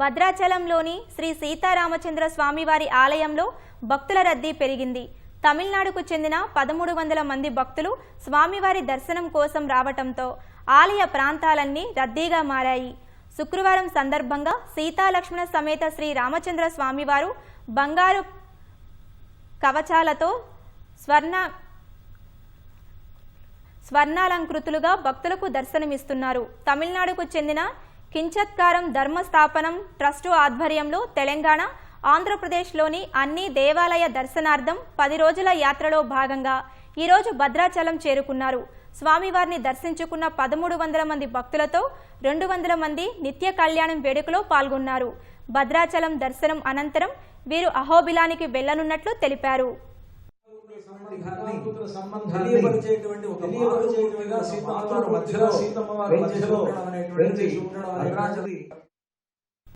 భద్రాచలంలోని శ్రీ సీతారామచంద్ర స్వామివారి ఆలయంలో భక్తుల రద్దీ పెరిగింది. తమిళనాడుకు చెందిన పదమూడు వందల మంది భక్తులు స్వామివారి దర్శనం కోసం రావటంతో ఆలయ ప్రాంతాలన్నీ రద్దీగా మారాయి. శుక్రవారం సందర్భంగా సీతాలక్ష్మణ సమేత శ్రీ రామచంద్ర స్వామివారు బంగారు కవచాలతో స్వర్ణ స్వర్ణాలంకృతులుగా భక్తులకు దర్శనమిస్తున్నారు. తమిళనాడుకు చెందిన కించత్కారం ధర్మస్థాపనం ట్రస్టు ఆధ్వర్యంలో తెలంగాణ ఆంధ్రప్రదేశ్లోని అన్ని దేవాలయ దర్శనార్థం పది రోజుల యాత్రలో భాగంగా ఈరోజు భద్రాచలం చేరుకున్నారు. స్వామివారిని దర్శించుకున్న పదమూడు వందల మంది భక్తులతో రెండు వందల మంది నిత్య కళ్యాణం వేడుకలో పాల్గొన్నారు. భద్రాచలం దర్శనం అనంతరం వీరు అహోబిలానికి వెళ్ళనున్నట్లు తెలిపారు. సంబంధాన్ని తెలియపరిచేటువంటి ఒక తెలియపరిచేటువంటి సీతమ్మ మాతృమూర్తిగా మధ్యలో సీతమ్మ వారి మధ్యలో మధ్యలో